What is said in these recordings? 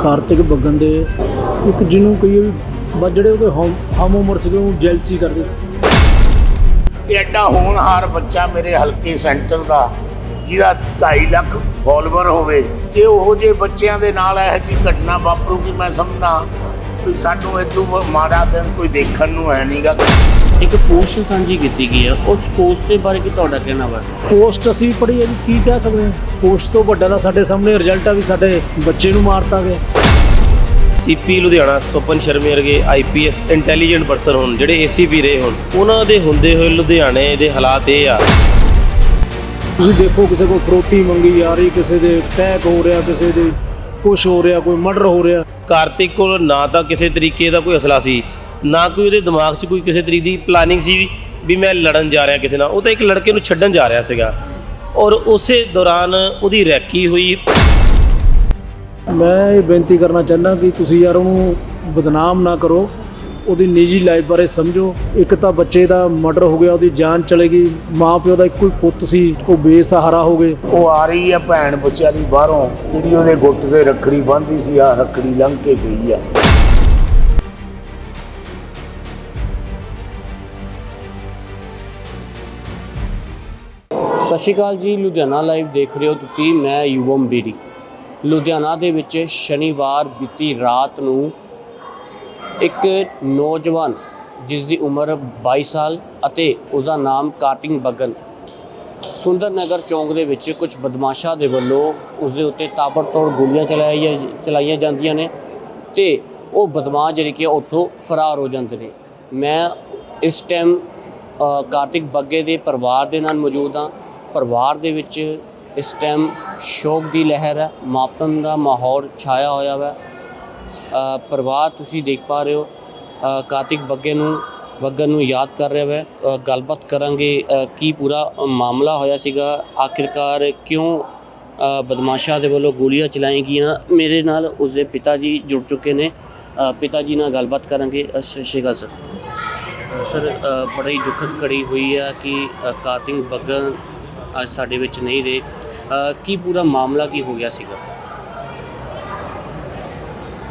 ਕਾਰਤਿਕ ਬੱਗਨ ਦੇ ਇੱਕ ਜਿਹਨੂੰ ਕਹੀਏ ਵੀ ਬਸ ਜਿਹੜੇ ਉਹਦੇ ਹਮ ਹਮ ਉਮਰ ਸੀਗੇ ਉਹ ਜੈਲਸੀ ਕਰਦੇ ਸੀ। ਇਹ ਐਡਾ ਹੋਣਹਾਰ ਬੱਚਾ ਮੇਰੇ ਹਲਕੇ ਸੈਂਟਰ ਦਾ, ਜਿਹਦਾ 2.5 ਲੱਖ ਫਾਲੋਅਰ ਹੋਵੇ, ਜੇ ਉਹੋ ਜਿਹੇ ਬੱਚਿਆਂ ਦੇ ਨਾਲ ਇਹੋ ਜਿਹੀ ਘਟਨਾ ਵਾਪਰੂਗੀ, ਮੈਂ ਸਮਝਦਾ ਵੀ ਸਾਨੂੰ ਇਦੋਂ ਮਾੜਾ ਦਿਨ ਕੋਈ ਦੇਖਣ ਨੂੰ ਹੈ ਨਹੀਂਗਾ ਇੱਕ ਪੋਸਟ ਸਾਂਝੀ ਕੀਤੀ ਗਈ ਹੈ ਉਸ ਪੋਸਟ ਦੇ ਬਾਰੇ ਕੀ ਤੁਹਾਡਾ ਕਹਿਣਾ ਵਾ? ਪੋਸਟ ਅਸੀਂ ਪੜ੍ਹੀ ਹੈ ਜੀ ਕੀ ਕਹਿ ਸਕਦੇ ਹਾਂ? ਪੋਸਟ ਤੋਂ ਵੱਡਾ ਤਾਂ ਸਾਡੇ ਸਾਹਮਣੇ ਰਿਜ਼ਲਟ ਆ ਵੀ ਸਾਡੇ ਬੱਚੇ ਨੂੰ ਮਾਰਤਾ ਗਿਆ। ਸੀਪੀ ਲੁਧਿਆਣਾ ਸੋਪਨ ਸ਼ਰਮੇ ਵਰਗੇ ਆਈਪੀਐਸ ਇੰਟੈਲੀਜੈਂਟ ਪਰਸਨ ਹੋਣ ਜਿਹੜੇ ਏਸੀਪੀ ਰਹੇ ਹੋਣ ਉਹਨਾਂ ਦੇ ਹੁੰਦੇ ਹੋਏ ਲੁਧਿਆਣੇ ਦੇ ਹਾਲਾਤ ਇਹ ਆ। ਤੁਸੀਂ ਦੇਖੋ ਕਿਸੇ ਕੋਲ ਫਰੋਤੀ ਮੰਗੀ ਜਾ ਰਹੀ ਕਿਸੇ ਦੇ ਅਟੈਕ ਹੋ ਰਿਹਾ ਕਿਸੇ ਦੇ ਕੁਝ ਹੋ ਰਿਹਾ ਕੋਈ ਮਰਡਰ ਹੋ ਰਿਹਾ। ਕਾਰਤਿਕ ਕੋਲ ਨਾ ਤਾਂ ਕਿਸੇ ਤਰੀਕੇ ਦਾ ਕੋਈ ਅਸਲਾ ਸੀ ਨਾ ਕੋਈ ਉਹਦੇ ਦਿਮਾਗ 'ਚ ਕੋਈ ਕਿਸੇ ਤਰੀਕੇ ਦੀ ਪਲਾਨਿੰਗ ਸੀ ਵੀ ਮੈਂ ਲੜਨ ਜਾ ਰਿਹਾ ਕਿਸੇ ਨਾਲ। ਉਹ ਤਾਂ ਇੱਕ ਲੜਕੇ ਨੂੰ ਛੱਡਣ ਜਾ ਰਿਹਾ ਸੀਗਾ। ਔਰ ਉਸੇ ਦੌਰਾਨ ਉਹਦੀ ਰੈਕੀ ਹੋਈ। ਮੈਂ ਇਹ ਬੇਨਤੀ ਕਰਨਾ ਚਾਹੁੰਦਾ ਕਿ ਤੁਸੀਂ ਯਾਰ ਉਹਨੂੰ ਬਦਨਾਮ ਨਾ ਕਰੋ। ਉਹਦੀ ਨਿੱਜੀ ਲਾਈਫ ਬਾਰੇ ਸਮਝੋ। ਇੱਕ ਤਾਂ ਬੱਚੇ ਦਾ ਮਰਡਰ ਹੋ ਗਿਆ ਉਹਦੀ ਜਾਨ ਚਲੇਗੀ ਮਾਂ ਪਿਓ ਦਾ ਇੱਕੋ ਹੀ ਪੁੱਤ ਸੀ ਉਹ ਬੇਸਹਾਰਾ ਹੋ ਗਏ। ਉਹ ਆ ਰਹੀ ਆ ਭੈਣ ਵਿਚਾਰੀ ਬਾਹਰੋਂ। ਜਿਹੜੀ ਉਹਦੇ ਗੁੱਟ ਤੇ ਰੱਖੜੀ ਬੰਨ੍ਹਦੀ ਸੀ ਆ ਰੱਖੜੀ ਲੰਘ ਕੇ ਗਈ ਆ। ਸ਼੍ਰੀ ਅਕਾਲ ਜੀ, ਲੁਧਿਆਣਾ ਲਾਈਵ ਦੇਖ ਰਹੇ ਹੋ ਤੁਸੀਂ, ਮੈਂ ਯੂਵਮ ਬੇਰੀ ਲੁਧਿਆਣਾ ਦੇ ਵਿੱਚ ਸ਼ਨੀਵਾਰ ਬੀਤੀ ਰਾਤ ਨੂੰ ਇੱਕ ਨੌਜਵਾਨ ਜਿਸ ਦੀ ਉਮਰ 22 ਸਾਲ ਅਤੇ ਉਸ ਦਾ ਨਾਮ ਕਾਰਤਿਕ ਬੱਗਨ, ਸੁੰਦਰ ਨਗਰ ਚੌਂਕ ਦੇ ਵਿੱਚ ਕੁਝ ਬਦਮਾਸ਼ਾਂ ਦੇ ਵੱਲੋਂ ਉਸ ਦੇ ਉੱਤੇ ਤਾਬੜਤੋੜ ਗੋਲੀਆਂ ਚਲਾਈਆਂ ਚਲਾਈਆਂ ਜਾਂਦੀਆਂ ਨੇ ਤੇ ਉਹ ਬਦਮਾਸ਼ ਜਿਹੜੇ ਕਿ ਉੱਥੋਂ ਫਰਾਰ ਹੋ ਜਾਂਦੇ ਨੇ। ਮੈਂ ਇਸ ਟਾਈਮ ਕਾਰਤਿਕ ਬੱਗੇ ਦੇ ਪਰਿਵਾਰ ਦੇ ਨਾਲ ਮੌਜੂਦ ਹਾਂ। ਪਰਿਵਾਰ ਦੇ ਵਿੱਚ ਇਸ ਟਾਈਮ ਸ਼ੋਕ ਦੀ ਲਹਿਰ ਹੈ ਮਾਪਨ ਦਾ ਮਾਹੌਲ ਛਾਇਆ ਹੋਇਆ ਹੈ ਪਰਿਵਾਰ ਤੁਸੀਂ ਦੇਖ ਪਾ ਰਹੇ ਹੋ ਕਾਰਤਿਕ ਬੱਗੇ ਨੂੰ ਬੱਗਨ ਨੂੰ ਯਾਦ ਕਰ ਰਿਹਾ ਹੈ ਗੱਲਬਾਤ ਕਰਾਂਗੇ ਕੀ ਪੂਰਾ ਮਾਮਲਾ ਹੋਇਆ ਸੀਗਾ ਆਖਿਰਕਾਰ ਕਿਉਂ ਬਦਮਾਸ਼ਾ ਦੇ ਵੱਲੋਂ ਗੋਲੀਆਂ ਚਲਾਈਆਂ ਗਈਆਂ। ਮੇਰੇ ਨਾਲ ਉਸਦੇ ਪਿਤਾ ਜੀ ਜੁੜ ਚੁੱਕੇ ਨੇ। ਪਿਤਾ ਜੀ ਨਾਲ ਗੱਲਬਾਤ ਕਰਾਂਗੇ ਅ, ਸਤਿ ਸ਼੍ਰੀ ਅਕਾਲ ਸਰ। ਸਰ ਅ, ਬੜੀ ਦੁਖਦ ਘੜੀ ਹੋਈ ਹੈ ਕਿ ਕਾਰਤਿਕ ਬੱਗਨ ਅੱਜ ਸਾਡੇ ਵਿੱਚ ਨਹੀਂ ਰਹੇ। ਕੀ ਪੂਰਾ ਮਾਮਲਾ ਕੀ ਹੋ ਗਿਆ ਸੀਗਾ?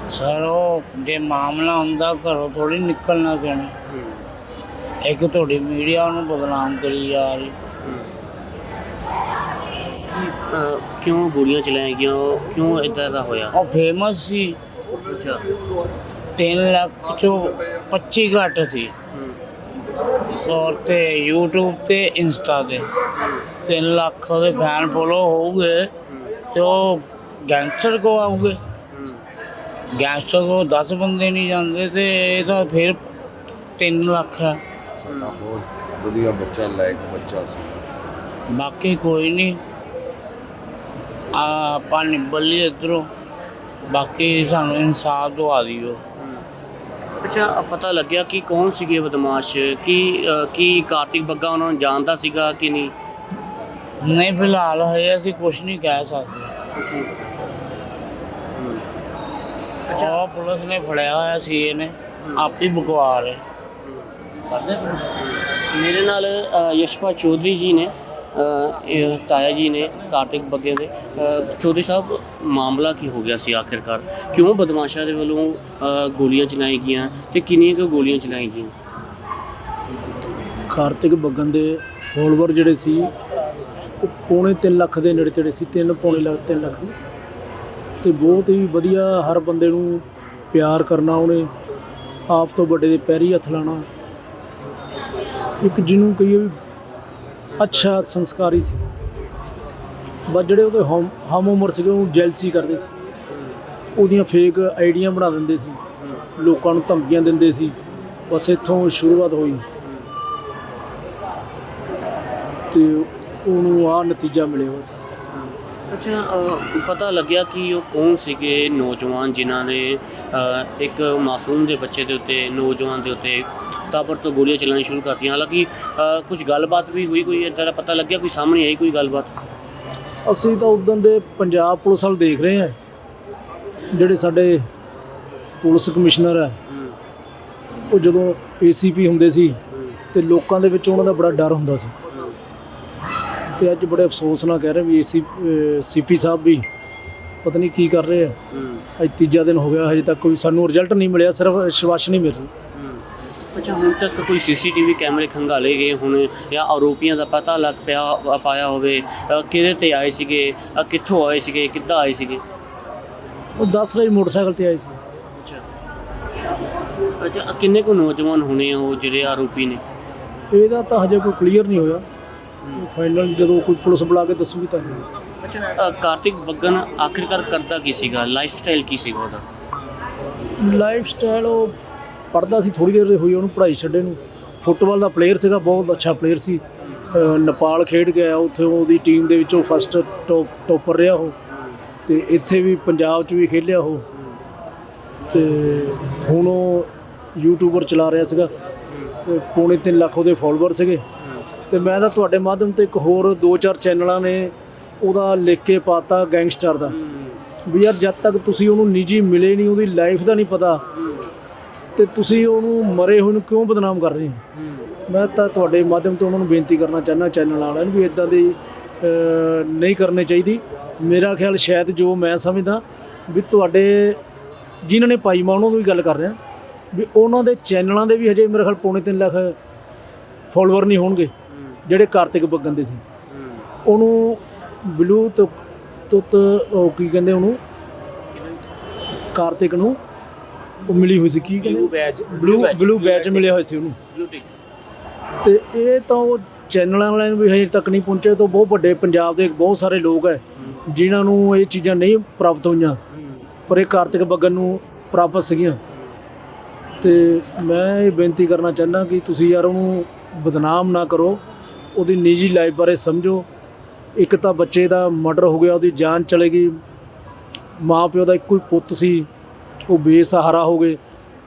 ਸਰ ਉਹ ਜੇ ਮਾਮਲਾ ਹੁੰਦਾ ਘਰੋਂ ਥੋੜੀ ਨਿਕਲਣਾ ਸੀ ਉਹਨੇ। ਇੱਕ ਤੁਹਾਡੀ ਮੀਡੀਆ ਉਹਨੂੰ ਬਦਨਾਮ ਕਰੀ ਜਾ ਰਹੀ। ਕਿਉਂ ਗੋਲੀਆਂ ਚਲਾਈਆਂ ਗਈਆਂ? ਕਿਉਂ ਇਦਾਂ ਦਾ ਹੋਇਆ? ਉਹ ਫੇਮਸ ਸੀ। ਅੱਛਾ। 3 ਲੱਖ ਚੋਂ 25 ਘੱਟ ਸੀ। ਔਰ ਤੇ YouTube ਤੇ Insta ਤੇ। 3 ਲੱਖ ਉਹਦੇ ਫੈਨ ਫੋਲੋ ਹੋਊਗੇ ਤੇ ਉਹ ਗੈਂਗਸਟਰ ਕੋ ਆਉਗੇ ਗੈਂਗਸਟਰ ਕੋ 10 ਬੰਦੇ ਨਹੀਂ ਜਾਂਦੇ ਤੇ ਇਹ ਤਾਂ ਫਿਰ 3 ਲੱਖ ਹੈ। ਸਾਡਾ ਵਧੀਆ ਬੱਚਾ ਲਾਇਕ ਬੱਚਾ ਸੀ। ਬਾਕੀ ਕੋਈ ਨਹੀਂ। ਆ ਨਿਬਲ ਲਈ ਇੱਧਰੋਂ। ਬਾਕੀ ਸਾਨੂੰ ਇਨਸਾਫ ਦਵਾ ਦਿਓ। ਅੱਛਾ ਪਤਾ ਲੱਗਿਆ ਕਿ ਕੌਣ ਸੀਗੇ ਬਦਮਾਸ਼? ਕੀ ਕੀ ਕਾਰਤਿਕ ਬੱਗਾ ਉਹਨਾਂ ਨੂੰ ਜਾਣਦਾ ਸੀਗਾ ਕਿ ਨਹੀਂ? ਨਹੀਂ ਫਿਲਹਾਲ ਹਜੇ ਅਸੀਂ ਕੁਝ ਨਹੀਂ ਕਹਿ ਸਕਦੇ। ਅੱਛਾ। ਪੁਲਿਸ ਨੇ ਫੜਿਆ ਹੋਇਆ ਸੀ ਇਹਨੇ। ਆਪੀ ਬਕਵਾਰ ਹੈ। ਮੇਰੇ ਨਾਲ ਯਸ਼ਪਾ ਚੌਧਰੀ ਜੀ ਨੇ ਤਾਇਆ ਜੀ ਨੇ ਕਾਰਤਿਕ ਬੱਗੇ ਦੇ। ਚੌਧਰੀ ਸਾਹਿਬ ਮਾਮਲਾ ਕੀ ਹੋ ਗਿਆ ਸੀ ਆਖਿਰਕਾਰ? ਕਿਉਂ ਬਦਮਾਸ਼ਾਂ ਦੇ ਵੱਲੋਂ ਗੋਲੀਆਂ ਚਲਾਈ ਗਈਆਂ ਤੇ ਕਿੰਨੀਆਂ ਕੁ ਗੋਲੀਆਂ ਚਲਾਈ ਗਈਆਂ? ਕਾਰਤਿਕ ਬੱਗਨ ਦੇ ਫੋਲੋਅਰ ਜਿਹੜੇ ਸੀ, ਉਹ ਪੌਣੇ 3 ਲੱਖ ਦੇ ਨੇੜੇ ਤੇੜੇ ਸੀ 3 ਪੌਣੇ ਲੱਖ 3 ਲੱਖ ਦੇ। ਤੇ ਬਹੁਤ ਹੀ ਵਧੀਆ ਹਰ ਬੰਦੇ ਨੂੰ ਪਿਆਰ ਕਰਨਾ ਉਹਨੇ, ਆਪ ਤੋਂ ਵੱਡੇ ਦੇ ਪੈਰੀ ਹੱਥ ਲਾਣਾ। ਇੱਕ ਜਿਹਨੂੰ ਕਹੀਏ ਵੀ ਅੱਛਾ ਸੰਸਕਾਰੀ ਸੀ। ਬਸ ਜਿਹੜੇ ਉਹਦੇ ਹਮ ਹਮ ਉਮਰ ਸੀਗੇ ਉਹਨੂੰ ਜੈਲਸੀ ਕਰਦੇ ਸੀ। ਉਹਦੀਆਂ ਫੇਕ ਆਈਡੀਆਂ ਬਣਾ ਦਿੰਦੇ ਸੀ। ਲੋਕਾਂ ਨੂੰ ਧਮਕੀਆਂ ਦਿੰਦੇ ਸੀ। ਬਸ ਇੱਥੋਂ ਸ਼ੁਰੂਆਤ ਹੋਈ। ਤੇ ਉਹਨੂੰ ਆ ਨਤੀਜਾ ਮਿਲਿਆ ਬਸ। ਅੱਛਾ ਪਤਾ ਲੱਗਿਆ ਕਿ ਉਹ ਕੌਣ ਸੀਗੇ ਨੌਜਵਾਨ ਜਿਨ੍ਹਾਂ ਨੇ ਇੱਕ ਮਾਸੂਮ ਦੇ ਬੱਚੇ ਦੇ ਉੱਤੇ ਨੌਜਵਾਨ ਦੇ ਉੱਤੇ ਤਾਬੜ ਤੋਂ ਗੋਲੀਆਂ ਚਲਾਉਣੀ ਸ਼ੁਰੂ ਕਰਤੀਆਂ। ਹਾਲਾਂਕਿ ਅ, ਕੁਝ ਗੱਲਬਾਤ ਵੀ ਹੋਈ ਕੋਈ? ਇਦਾਂ ਦਾ ਪਤਾ ਲੱਗਿਆ? ਕੋਈ ਸਾਹਮਣੇ ਆਈ ਕੋਈ ਗੱਲਬਾਤ? ਅਸੀਂ ਤਾਂ ਉਦੋਂ ਦੇ ਪੰਜਾਬ ਪੁਲਿਸ ਵਾਲ ਦੇਖ ਰਹੇ ਹਾਂ। ਜਿਹੜੇ ਸਾਡੇ ਪੁਲਿਸ ਕਮਿਸ਼ਨਰ ਹੈ ਉਹ ਜਦੋਂ ਏਸੀਪੀ ਹੁੰਦੇ ਸੀ ਤੇ ਲੋਕਾਂ ਦੇ ਵਿੱਚ ਉਹਨਾਂ ਦਾ ਬੜਾ ਡਰ ਹੁੰਦਾ ਸੀ। ਤੇ ਅੱਜ ਬੜੇ ਅਫਸੋਸ ਨਾਲ ਕਹਿ ਰਹੇ ਵੀ ਏਸੀ ਸੀਪੀ ਸਾਹਿਬ ਵੀ ਪਤਾ ਨਹੀਂ ਕੀ ਕਰ ਰਹੇ ਆ। ਅੱਜ ਤੀਜਾ ਦਿਨ ਹੋ ਗਿਆ ਹਜੇ ਤੱਕ ਕੋਈ ਸਾਨੂੰ ਰਿਜ਼ਲਟ ਨਹੀਂ ਮਿਲਿਆ ਸਿਰਫ ਵਿਸ਼ਵਾਸ ਨਹੀਂ ਮਿਲ ਰਹੀ। ਅੱਛਾ ਹੁਣ ਤੱਕ ਕੋਈ ਸੀਸੀਟੀਵੀ ਕੈਮਰੇ ਖੰਗਾਲੇ ਗਏ ਹੁਣ ਜਾਂ ਆਰੋਪੀਆਂ ਦਾ ਪਤਾ ਲੱਗ ਪਿਆ ਪਾਇਆ ਹੋਵੇ ਅ, ਕਿਹਦੇ ਤੇ ਆਏ ਸੀਗੇ ਅ, ਕਿੱਥੋਂ ਆਏ ਸੀਗੇ ਕਿੱਦਾਂ ਆਏ ਸੀਗੇ? ਉਹ ਦੱਸ ਰਹੇ ਮੋਟਰਸਾਈਕਲ ਤੇ ਆਏ ਸੀ। ਅੱਛਾ। ਕਿੰਨੇ ਕੁ ਨੌਜਵਾਨ ਹੋਣੇ ਆ ਉਹ ਜਿਹੜੇ ਆਰੋਪੀ ਨੇ? ਇਹਦਾ ਤਾਂ ਹਜੇ ਕੋਈ ਕਲੀਅਰ ਨਹੀਂ ਹੋਇਆ। ਫਾਈਨਲ ਜਦੋਂ ਕੋਈ ਪੁਲਿਸ ਬੁਲਾ ਕੇ ਦੱਸੂਗੀ ਤਾਂ ਅੱਛਾ ਕਾਰਤਿਕ ਬੱਗਨ ਆਖਿਰਕਾਰ ਕਰਦਾ ਕੀ ਸੀਗਾ? ਲਾਈਫ ਸਟਾਈਲ ਕੀ ਸੀਗਾ ਉਹਦਾ? ਲਾਈਫ ਸਟਾਈਲ ਉਹ ਪੜਦਾ ਸੀ ਥੋੜੀ ਦੇਰ ਹੋਈ ਉਹਨੂੰ ਪੜ੍ਹਾਈ ਛੱਡੇ ਨੂੰ। ਫੁੱਟਬਾਲ ਦਾ ਪਲੇਅਰ ਸੀਗਾ, ਬਹੁਤ ਅੱਛਾ ਪਲੇਅਰ ਸੀ। ਨੇਪਾਲ ਖੇਡ ਗਿਆ ਉੱਥੇ ਉਹਦੀ ਟੀਮ ਦੇ ਵਿੱਚੋਂ ਫਸਟ ਟੌਪ ਟੌਪਰ ਰਿਹਾ ਉਹ। ਤੇ ਇੱਥੇ ਵੀ ਪੰਜਾਬ 'ਚ ਵੀ ਖੇਲਿਆ ਉਹ। ਤੇ ਹੁਣ ਉਹ ਯੂਟਿਊਬਰ ਚਲਾ ਰਿਹਾ ਸੀਗਾ। ਤੇ ਪੌਣੇ 3 ਲੱਖ ਉਹਦੇ ਫਾਲੋਅਰ ਸੀਗੇ। ਤੇ ਮੈਂ ਤਾਂ ਤੁਹਾਡੇ ਮਾਧਿਅਮ ਤੇ ਇੱਕ ਹੋਰ ਦੋ ਚਾਰ ਚੈਨਲਾਂ ਨੇ ਉਹਦਾ ਲਿਖ ਕੇ ਪਾਤਾ ਗੈਂਗਸਟਰ ਦਾ। ਵੀ ਯਾਰ ਜਦ ਤੱਕ ਤੁਸੀਂ ਉਹਨੂੰ ਨਿੱਜੀ ਮਿਲੇ ਨਹੀਂ, ਉਹਦੀ ਲਾਈਫ ਦਾ ਨਹੀਂ ਪਤਾ। ਤੇ ਤੁਸੀਂ ਉਹਨੂੰ ਮਰੇ ਹੋਏ ਨੂੰ ਕਿਉਂ ਬਦਨਾਮ ਕਰ ਰਹੇ ਹੋ? ਮੈਂ ਤਾਂ ਤੁਹਾਡੇ ਮਾਧਿਅਮ ਤੋਂ ਉਹਨਾਂ ਨੂੰ ਬੇਨਤੀ ਕਰਨਾ ਚਾਹੁੰਦਾ ਚੈਨਲ ਵਾਲਿਆਂ ਨੂੰ ਵੀ ਇਦਾਂ ਦੀ ਨਹੀਂ ਕਰਨੀ ਚਾਹੀਦੀ। ਮੇਰਾ ਖਿਆਲ ਸ਼ਾਇਦ ਜੋ ਮੈਂ ਸਮਝਦਾ ਵੀ ਤੁਹਾਡੇ ਜਿਨ੍ਹਾਂ ਨੇ ਪਾਈ ਮੈਂ ਉਹਨਾਂ ਨੂੰ ਵੀ ਗੱਲ ਕਰ ਰਿਹਾ ਵੀ ਉਹਨਾਂ ਦੇ ਚੈਨਲਾਂ ਦੇ ਵੀ ਹਜੇ ਮੇਰੇ ਖਿਆਲ ਪੌਣੇ 3 ਲੱਖ ਫਾਲੋਅਰ ਨਹੀਂ ਹੋਣਗੇ ਜਿਹੜੇ ਕਾਰਤਿਕ ਬੱਗਨ ਦੇ ਸੀ। ਉਹਨੂੰ ਬਲੂ ਤੁ- ਤੁੱਤ ਉਹ ਕੀ ਕਹਿੰਦੇ ਉਹਨੂੰ? ਕਾਰਤਿਕ ਨੂੰ ਉਹ ਮਿਲੀ ਹੋਈ ਸੀ ਕੀ ਕਹਿੰਦੇ? ਬੈਜ ਬਲੂ ਬਲੂ ਬੈਚ ਮਿਲਿਆ ਹੋਇਆ ਸੀ ਉਹਨੂੰ। ਤੇ ਇਹ ਤਾਂ ਉਹ ਚੈਨਲਾਂ ਵਾਲਿਆਂ ਨੂੰ ਵੀ ਹਜੇ ਤੱਕ ਨਹੀਂ ਪਹੁੰਚੇ ਤਾਂ ਬਹੁਤ ਵੱਡੇ ਪੰਜਾਬ ਦੇ ਬਹੁਤ ਸਾਰੇ ਲੋਕ ਹੈ ਜਿਨ੍ਹਾਂ ਨੂੰ ਇਹ ਚੀਜ਼ਾਂ ਨਹੀਂ ਪ੍ਰਾਪਤ ਹੋਈਆਂ ਪਰ ਇਹ ਕਾਰਤਿਕ ਬੱਗਨ ਨੂੰ ਪ੍ਰਾਪਤ ਸੀਗੀਆਂ। ਤੇ ਮੈਂ ਇਹ ਬੇਨਤੀ ਕਰਨਾ ਚਾਹੁੰਦਾ ਕਿ ਤੁਸੀਂ ਯਾਰ ਉਹਨੂੰ ਬਦਨਾਮ ਨਾ ਕਰੋ ਉਹਦੀ ਨਿੱਜੀ ਲਾਈਫ ਬਾਰੇ ਸਮਝੋ। ਇੱਕ ਤਾਂ ਬੱਚੇ ਦਾ ਮਰਡਰ ਹੋ ਗਿਆ ਉਹਦੀ ਜਾਨ ਚਲੇਗੀ ਮਾਂ ਪਿਓ ਦਾ ਇੱਕੋ ਹੀ ਪੁੱਤ ਸੀ ਉਹ ਬੇਸਹਾਰਾ ਹੋ ਗਏ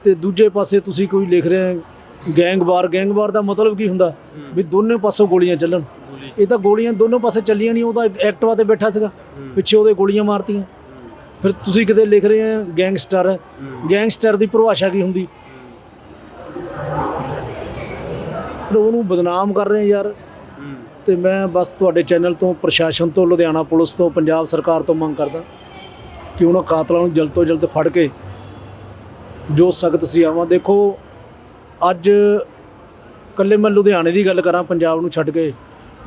ਤੇ ਦੂਜੇ ਪਾਸੇ ਤੁਸੀਂ ਕੋਈ ਲਿਖ ਰਹੇ ਹੋ ਗੈਂਗਵਾਰ ਗੈਂਗਵਾਰ ਦਾ ਮਤਲਬ ਕੀ ਹੁੰਦਾ? ਵੀ ਦੋਨੇ ਪਾਸੋਂ ਗੋਲੀਆਂ ਚੱਲਣ। ਇਹ ਤਾਂ ਗੋਲੀਆਂ ਦੋਨੋਂ ਪਾਸੇ ਚੱਲੀਆਂ ਨਹੀਂ ਉਹ ਤਾਂ ਐਕਟਿਵਾ ਤੇ ਬੈਠਾ ਸੀਗਾ। ਪਿੱਛੇ ਉਹਦੇ ਗੋਲੀਆਂ ਮਾਰਤੀਆਂ। ਫਿਰ ਤੁਸੀਂ ਕਿਤੇ ਲਿਖ ਰਹੇ ਆ ਗੈਂਗਸਟਰ? ਗੈਂਗਸਟਰ ਦੀ ਪਰਿਭਾਸ਼ਾ ਕੀ ਹੁੰਦੀ? ਫਿਰ ਉਹਨੂੰ ਬਦਨਾਮ ਕਰ ਰਹੇ ਆ ਯਾਰ। ਤੇ ਮੈਂ ਬਸ ਤੁਹਾਡੇ ਚੈਨਲ ਤੋਂ ਪ੍ਰਸ਼ਾਸਨ ਤੋਂ ਲੁਧਿਆਣਾ ਪੁਲਿਸ ਤੋਂ ਪੰਜਾਬ ਸਰਕਾਰ ਤੋਂ ਮੰਗ ਕਰਦਾ। ਕਿ ਉਹਨਾਂ ਕਾਤਲਾਂ ਨੂੰ ਜਲਦ ਤੋਂ ਜਲਦ ਫੜ ਕੇ ਜੋ ਸਖਤ ਸਜ਼ਾਵਾਂ ਦੇਖੋ ਅੱਜ ਕੱਲੇ ਮੈਂ ਲੁਧਿਆਣੇ ਦੀ ਗੱਲ ਕਰਾਂ ਪੰਜਾਬ ਨੂੰ ਛੱਡ ਕੇ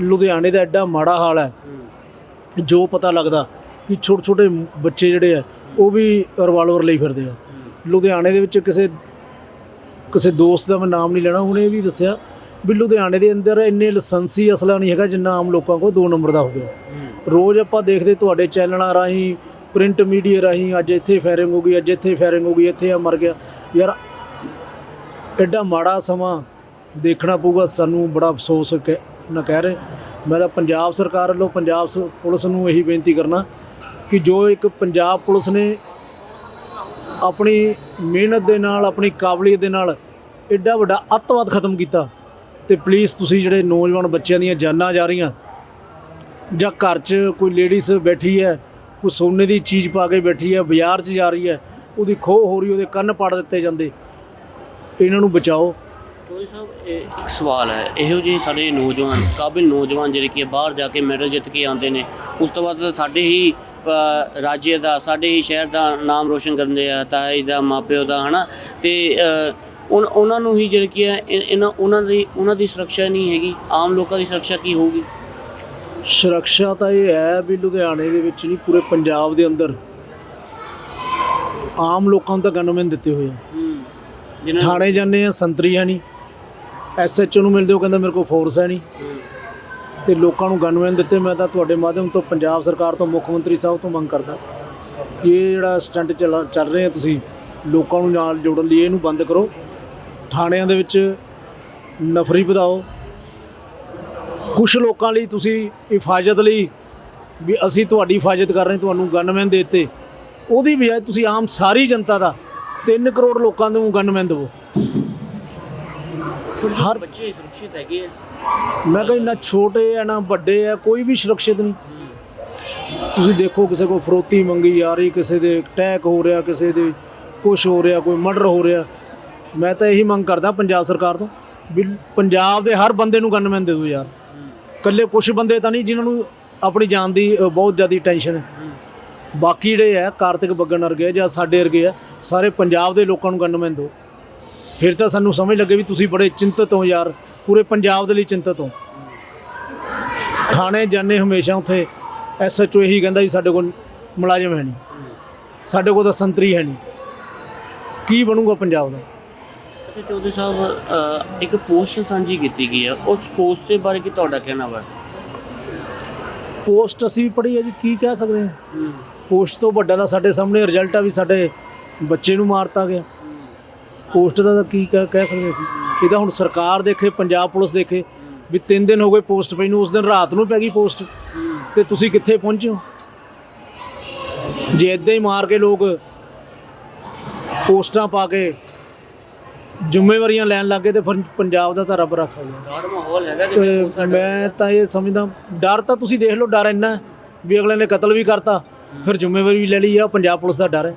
ਲੁਧਿਆਣੇ ਦਾ ਐਡਾ ਮਾੜਾ ਹਾਲ ਹੈ। ਜੋ ਪਤਾ ਲੱਗਦਾ ਕਿ ਛੋਟੇ ਛੋਟੇ ਬੱਚੇ ਜਿਹੜੇ ਆ ਉਹ ਵੀ ਰਿਵਾਲਵਰ ਲਈ ਫਿਰਦੇ ਆ। ਲੁਧਿਆਣੇ ਦੇ ਵਿੱਚ ਕਿਸੇ ਕਿਸੇ ਦੋਸਤ ਦਾ ਮੈਂ ਨਾਮ ਨਹੀਂ ਲੈਣਾ ਉਹਨੇ ਵੀ ਦੱਸਿਆ ਵੀ ਲੁਧਿਆਣੇ ਦੇ ਅੰਦਰ ਇੰਨੇ ਲਾਇਸੈਂਸੀ ਅਸਲਾ ਨਹੀਂ ਹੈਗਾ ਜਿੰਨਾ ਆਮ ਲੋਕਾਂ ਕੋਲ 2 ਨੰਬਰ ਦਾ ਹੋ ਗਿਆ। ਰੋਜ਼ ਆਪਾਂ ਦੇਖਦੇ ਤੁਹਾਡੇ ਚੈਨਲਾਂ ਰਾਹੀਂ ਪ੍ਰਿੰਟ ਮੀਡੀਆ ਰਾਹੀਂ ਅੱਜ ਇੱਥੇ ਫਾਇਰਿੰਗ ਹੋ ਗਈ, ਅੱਜ ਇੱਥੇ ਫਾਇਰਿੰਗ ਹੋ ਗਈ, ਇੱਥੇ ਆ ਮਰ ਗਿਆ। ਯਾਰ, ਐਡਾ ਮਾੜਾ ਸਮਾਂ ਦੇਖਣਾ ਪਊਗਾ, ਸਾਨੂੰ ਬੜਾ ਅਫਸੋਸ ਕਹਿ- ਨਾ ਕਹਿ ਰਹੇ। ਮੈਂ ਤਾਂ ਪੰਜਾਬ ਸਰਕਾਰ ਵੱਲੋਂ ਪੰਜਾਬ ਸ- ਪੁਲਿਸ ਨੂੰ ਇਹੀ ਬੇਨਤੀ ਕਰਨਾ ਕਿ ਜੋ ਇੱਕ ਪੰਜਾਬ ਪੁਲਿਸ ਨੇ ਆਪਣੀ ਮਿਹਨਤ ਦੇ ਨਾਲ, ਆਪਣੀ ਕਾਬਲੀਅਤ ਦੇ ਨਾਲ ਐਡਾ ਵੱਡਾ ਅੱਤਵਾਦ ਖਤਮ ਕੀਤਾ ਤੇ ਪਲੀਜ਼ ਤੁਸੀਂ ਜਿਹੜੇ ਨੌਜਵਾਨ ਬੱਚਿਆਂ ਦੀਆਂ ਜਾਨਾਂ ਜਾ ਰਹੀਆਂ ਜਾਂ ਘਰ 'ਚ ਕੋਈ ਲੇਡੀਜ਼ ਬੈਠੀ ਹੈ ਕੋਈ ਸੋਨੇ ਦੀ ਚੀਜ਼ ਪਾ ਕੇ ਬੈਠੀ ਹੈ ਬਾਜ਼ਾਰ 'ਚ ਜਾ ਰਹੀ ਹੈ ਉਹਦੀ ਖੋਹ ਹੋ ਰਹੀ ਉਹਦੇ ਕੰਨ ਪਾੜ ਦਿੱਤੇ ਜਾਂਦੇ। ਇਹਨਾਂ ਨੂੰ ਬਚਾਓ। ਚੋਰੀ ਸਾਹਿਬ ਇਹ ਇੱਕ ਸਵਾਲ ਹੈ। ਇਹੋ ਜਿਹੇ ਸਾਡੇ ਨੌਜਵਾਨ ਕਾਬਿਲ ਨੌਜਵਾਨ ਜਿਹੜੇ ਕਿ ਬਾਹਰ ਜਾ ਕੇ ਮੈਡਲ ਜਿੱਤ ਕੇ ਆਉਂਦੇ ਨੇ ਉਸ ਤੋਂ ਬਾਅਦ ਸਾਡੇ ਹੀ ਅ, ਦਾ ਸਾਡੇ ਹੀ ਸ਼ਹਿਰ ਦਾ ਨਾਮ ਰੋਸ਼ਨ ਕਰਦੇ ਆ ਤਾਈ ਦਾ ਮਾਪਿਓ ਦਾ ਹਨਾ? ਤੇ ਅ, ਉਨ- ਉਹਨਾਂ ਨੂੰ ਹੀ ਜਿਹੜੀ ਕਿ ਹੈ ਇਹਨਾਂ ਉਹਨਾਂ ਦੀ ਉਹਨਾਂ ਦੀ ਸੁਰੱਖਿਆ ਨਹੀਂ ਹੈਗੀ। ਆਮ ਲੋਕਾਂ ਦੀ ਸੁਰੱਖਿਆ ਕੀ ਹੋਊਗੀ? ਸੁਰੱਖਿਆ ਤਾਂ ਇਹ ਹੈ ਵੀ ਲੁਧਿਆਣੇ ਦੇ ਵਿੱਚ ਨਹੀਂ ਪੂਰੇ ਪੰਜਾਬ ਦੇ ਅੰਦਰ ਆਮ ਲੋਕਾਂ ਨੂੰ ਤਾਂ ਗਨਮੈਨ ਦਿੱਤੇ ਹੋਏ ਆ। ਥਾਣੇ ਜਾਂਦੇ ਆ ਸੰਤਰੀ ਹੈ ਨਹੀਂ। ਐਸਐਚਓ ਨੂੰ ਮਿਲਦੇ ਉਹ ਕਹਿੰਦਾ ਮੇਰੇ ਕੋਲ ਫੋਰਸ ਹੈ ਨਹੀਂ। ਤੇ ਲੋਕਾਂ ਨੂੰ ਗਨਮੈਨ ਦਿੱਤੇ ਮੈਂ ਤਾਂ ਤੁਹਾਡੇ ਮਾਧਿਅਮ ਤੋਂ ਪੰਜਾਬ ਸਰਕਾਰ ਤੋਂ ਮੁੱਖ ਮੰਤਰੀ ਸਾਹਿਬ ਤੋਂ ਮੰਗ ਕਰਦਾ। ਕਿ ਇਹ ਜਿਹੜਾ ਸਟੰਟ ਚੱਲ ਚੱਲ ਰਹੇ ਆ ਤੁਸੀਂ ਲੋਕਾਂ ਨੂੰ ਨਾਲ ਜੋੜਨ ਲਈ ਇਹਨੂੰ ਬੰਦ ਕਰੋ। ਥਾਣਿਆਂ ਦੇ ਵਿੱਚ ਨਫਰੀ ਵਧਾਓ। ਕੁਝ ਲੋਕਾਂ ਲਈ ਤੁਸੀਂ ਹਿਫਾਜ਼ਤ ਲਈ ਵੀ ਅਸੀਂ ਤੁਹਾਡੀ ਹਿਫਾਜ਼ਤ ਕਰ ਰਹੇ ਤੁਹਾਨੂੰ ਗਨਮੈਨ ਦੇ ਦਿੱਤੇ। ਉਹਦੀ ਬਜਾਏ ਤੁਸੀਂ ਆਮ ਸਾਰੀ ਜਨਤਾ ਦਾ 3 ਕਰੋੜ ਲੋਕਾਂ ਨੂੰ ਗਨਮੈਨ ਦਿਵੋ। ਹਰ- ਬੱਚੇ ਸੁਰੱਖਿਅਤ ਹੈਗੇ ਆ। ਮੈਂ ਕਹਿੰਦਾ ਨਾ ਛੋਟੇ ਆ ਨਾ ਵੱਡੇ ਆ ਕੋਈ ਵੀ ਸੁਰੱਖਿਅਤ ਨਹੀਂ। ਤੁਸੀਂ ਦੇਖੋ ਕਿਸੇ ਕੋ ਫਰੋਤੀ ਮੰਗੀ ਜਾ ਰਹੀ ਕਿਸੇ ਦੇ ਅਟੈਕ ਹੋ ਰਿਹਾ ਕਿਸੇ ਦੇ ਕੁਝ ਹੋ ਰਿਹਾ ਕੋਈ ਮਰਡਰ ਹੋ ਰਿਹਾ। ਮੈਂ ਤਾਂ ਇਹੀ ਮੰਗ ਕਰਦਾ ਪੰਜਾਬ ਸਰਕਾਰ ਤੋਂ ਵੀ ਪੰਜਾਬ ਦੇ ਹਰ ਬੰਦੇ ਨੂੰ ਗਨਮੈਨ ਦੇ ਦਿਓ ਯਾਰ। ਇਕੱਲੇ ਕੁਝ ਬੰਦੇ ਤਾਂ ਨਹੀਂ ਜਿਨ੍ਹਾਂ ਨੂੰ ਆਪਣੀ ਜਾਨ ਦੀ ਅ, ਬਹੁਤ ਜ਼ਿਆਦਾ ਟੈਨਸ਼ਨ ਹੈ। ਬਾਕੀ ਜਿਹੜੇ ਆ ਕਾਰਤਿਕ ਬੱਗਨ ਵਰਗੇ ਜਾਂ ਸਾਡੇ ਵਰਗੇ ਆ ਸਾਰੇ ਪੰਜਾਬ ਦੇ ਲੋਕਾਂ ਨੂੰ ਗਨਮੈਨ ਦਿਓ ਫਿਰ ਤਾਂ ਸਾਨੂੰ ਸਮਝ ਲੱਗੇ ਵੀ ਤੁਸੀਂ ਬੜੇ ਚਿੰਤਤ ਹੋ ਯਾਰ ਪੂਰੇ ਪੰਜਾਬ ਦੇ ਲਈ ਚਿੰਤਤ ਹੋ। ਥਾਣੇ ਜਾਂਦੇ ਹਮੇਸ਼ਾ ਉੱਥੇ ਐਸਐਚਓ ਇਹੀ ਕਹਿੰਦਾ ਵੀ ਸਾਡੇ ਕੋਲ ਮੁਲਾਜ਼ਮ ਹੈ ਨਹੀਂ। ਸਾਡੇ ਕੋਲ ਤਾਂ ਸੰਤਰੀ ਹੈ ਨਹੀਂ। ਕੀ ਬਣੂਗਾ ਪੰਜਾਬ ਦਾ? ਅੱਛਾ ਚੌਧਰੀ ਸਾਹਿਬ ਇੱਕ ਪੋਸਟ ਸਾਂਝੀ ਕੀਤੀ ਗਈ ਹੈ। ਉਸ ਪੋਸਟ ਦੇ ਬਾਰੇ ਕੀ ਤੁਹਾਡਾ ਕਹਿਣਾ ਵਾ? ਪੋਸਟ ਅਸੀਂ ਪੜ੍ਹੀ ਹੈ ਜੀ ਕੀ ਕਹਿ ਸਕਦੇ ਹਾਂ? ਪੋਸਟ ਤੋਂ ਵੱਡਾ ਤਾਂ ਸਾਡੇ ਸਾਹਮਣੇ ਰਿਜ਼ਲਟ ਆ ਵੀ ਸਾਡੇ ਬੱਚੇ ਨੂੰ ਮਾਰਤਾ ਗਿਆ। ਪੋਸਟ ਦਾ ਤਾਂ ਕੀ ਕਹਿ ਸਕਦੇ ਸੀ ਇਹ ਤਾਂ ਹੁਣ ਸਰਕਾਰ ਦੇਖੇ ਪੰਜਾਬ ਪੁਲਿਸ ਦੇਖੇ ਵੀ 3 ਦਿਨ ਹੋ ਗਏ ਪੋਸਟ ਪਈ ਨੂੰ ਉਸ ਦਿਨ ਰਾਤ ਨੂੰ ਪੈ ਗਈ ਪੋਸਟ। ਤੇ ਤੁਸੀਂ ਕਿੱਥੇ ਪਹੁੰਚੇ ਹੋ? ਜੇ ਇਦਾਂ ਹੀ ਮਾਰ ਕੇ ਲੋਕ ਪੋਸਟਾਂ ਪਾ ਕੇ ਜ਼ਿੰਮੇਵਾਰੀਆਂ ਲੈਣ ਲੱਗੇ ਤੇ ਫਿਰ ਪੰਜਾਬ ਦਾ ਤਾਂ ਰੱਬ ਰੱਖਾ ਗਿਆ ਡਰ ਮਾਹੌਲ ਹੈਗਾ ਕਿ ਤੇ ਮੈਂ ਤਾਂ ਇਹ ਸਮਝਦਾ ਡਰ ਤਾਂ ਤੁਸੀਂ ਦੇਖ ਲਓ ਡਰ ਇੰਨਾ ਹੈ ਵੀ ਅਗਲੇ ਨੇ ਕਤਲ ਵੀ ਕਰਤਾ ਫਿਰ ਜ਼ਿੰਮੇਵਾਰੀ ਵੀ ਲੈ ਲਈ ਆ ਪੰਜਾਬ ਪੁਲਿਸ ਦਾ ਡਰ ਹੈ।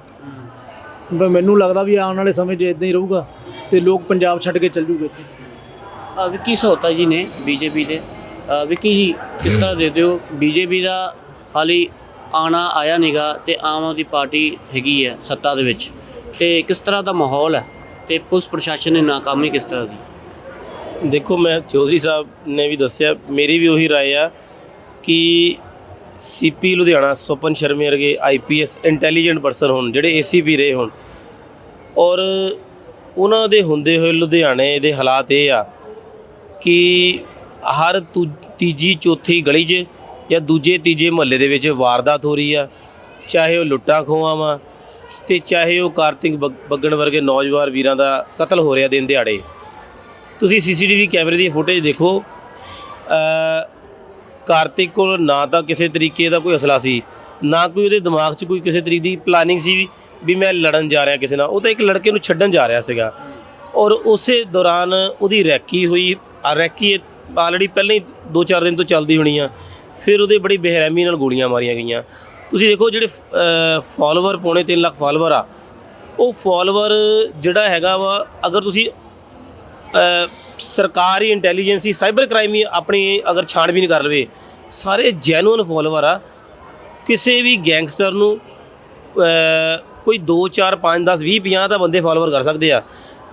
ਮੈਨੂੰ ਲੱਗਦਾ ਵੀ ਆਉਣ ਵਾਲੇ ਸਮੇਂ 'ਚ ਇਦਾਂ ਹੀ ਰਹੂਗਾ ਤੇ ਲੋਕ ਪੰਜਾਬ ਛੱਡ ਕੇ ਚੱਲ ਜੂਗੇ ਇੱਥੇ। ਵਿੱਕੀ ਸੋਤਾ ਜੀ ਨੇ ਬੀਜੇਪੀ ਦੇ। ਵਿੱਕੀ ਜੀ ਕਿਸ ਤਰ੍ਹਾਂ ਦੇ ਦਿਓ ਬੀਜੇਪੀ ਦਾ ਹਾਲੀ ਆਣਾ ਆਇਆ ਨੀਗਾ ਤੇ ਆਮ ਆਦਮੀ ਪਾਰਟੀ ਹੈਗੀ ਹੈ ਸੱਤਾ ਦੇ ਵਿੱਚ। ਤੇ ਕਿਸ ਤਰ੍ਹਾਂ ਦਾ ਮਾਹੌਲ ਹੈ? ਤੇ ਪੁਲਿਸ ਪ੍ਰਸ਼ਾਸਨ ਦੀ ਨਾਕਾਮੀ ਕਿਸ ਤਰ੍ਹਾਂ ਦੀ ਦੇਖੋ ਮੈਂ ਚੌਧਰੀ ਸਾਹਿਬ ਨੇ ਵੀ ਦੱਸਿਆ ਮੇਰੀ ਵੀ ਉਹੀ رائے ਆ ਕਿ ਸੀਪੀ ਲੁਧਿਆਣਾ ਸੋਪਨ ਸ਼ਰਮੇ ਵਰਗੇ ਆਈਪੀਐਸ ਇੰਟੈਲੀਜੈਂਟ ਪਰਸਨ ਹੋਣ ਜਿਹੜੇ ਏਸੀਪੀ ਰਹੇ ਹੋਣ ਔਰ ਉਹਨਾਂ ਦੇ ਹੁੰਦੇ ਹੋਏ ਲੁਧਿਆਣੇ ਦੇ ਹਾਲਾਤ ਇਹ ਆ ਕਿ ਹਰ ਤੂ- ਤੀਜੀ ਚੌਥੀ ਗਲੀ 'ਚ ਜਾਂ ਦੂਜੇ ਤੀਜੇ ਮੁਹੱਲੇ ਦੇ ਵਿੱਚ ਵਾਰਦਾਤ ਹੋ ਰਹੀ ਆ ਚਾਹੇ ਉਹ ਲੁੱਟਾਂ ਖੋਹਾਂ ਵਾ ਤੇ ਚਾਹੇ ਉਹ ਕਾਰਤਿਕ ਬੱਗ- ਬੱਗਣ ਵਰਗੇ ਨੌਜਵਾਨ ਵੀਰਾਂ ਦਾ ਕਤਲ ਹੋ ਰਿਹਾ ਦਿਨ ਦਿਹਾੜੇ। ਤੁਸੀਂ ਸੀਸੀਟੀਵੀ ਕੈਮਰੇ ਦੀ ਫੁਟੇਜ ਦੇਖੋ। ਕਾਰਤਿਕ ਕੋਲ ਨਾ ਤਾਂ ਕਿਸੇ ਤਰੀਕੇ ਦਾ ਕੋਈ ਅਸਲਾ ਸੀ, ਨਾ ਕੋਈ ਉਹਦੇ ਦਿਮਾਗ 'ਚ ਕੋਈ ਕਿਸੇ ਤਰੀਕੇ ਦੀ ਪਲਾਨਿੰਗ ਸੀ ਵੀ ਮੈਂ ਲੜਨ ਜਾ ਰਿਹਾ ਕਿਸੇ ਨਾਲ। ਉਹ ਤਾਂ ਇੱਕ ਲੜਕੇ ਨੂੰ ਛੱਡਣ ਜਾ ਰਿਹਾ ਸੀਗਾ। ਔਰ ਉਸੇ ਦੌਰਾਨ ਉਹਦੀ ਰੈਕੀ ਹੋਈ। ਆ ਰੈਕੀ ਆਲਰੇਡੀ ਪਹਿਲਾਂ ਹੀ 2-4 ਦਿਨ ਤੋਂ ਚੱਲਦੀ ਹੋਣੀ ਆ। ਫਿਰ ਉਹਦੇ ਬੜੀ ਬੇਰਹਿਮੀ ਨਾਲ ਗੋਲੀਆਂ ਮਾਰੀਆਂ ਗਈਆਂ। ਤੁਸੀਂ ਦੇਖੋ ਜਿਹੜੇ ਫਾਲੋਅਰ ਪੌਣੇ 3 ਲੱਖ ਫਾਲੋਅਰ ਆ, ਉਹ ਫਾਲੋਅਰ ਜਿਹੜਾ ਹੈਗਾ ਵਾ, ਅਗਰ ਤੁਸੀਂ ਸਰਕਾਰੀ ਇੰਟੈਲੀਜੈਂਸੀ ਸਾਈਬਰ ਕ੍ਰਾਈਮ ਹੀ ਆਪਣੀ ਅਗਰ ਛਾਣਬੀਨ ਕਰ ਲਵੇ, ਸਾਰੇ ਜੈਨੂਅਨ ਫਾਲੋਅਰ ਆ। ਕਿਸੇ ਵੀ ਗੈਂਗਸਟਰ ਨੂੰ ਕੋਈ 2 4 5 10 20 50 ਤਾਂ ਬੰਦੇ ਫਾਲੋਅਰ ਕਰ ਸਕਦੇ ਆ।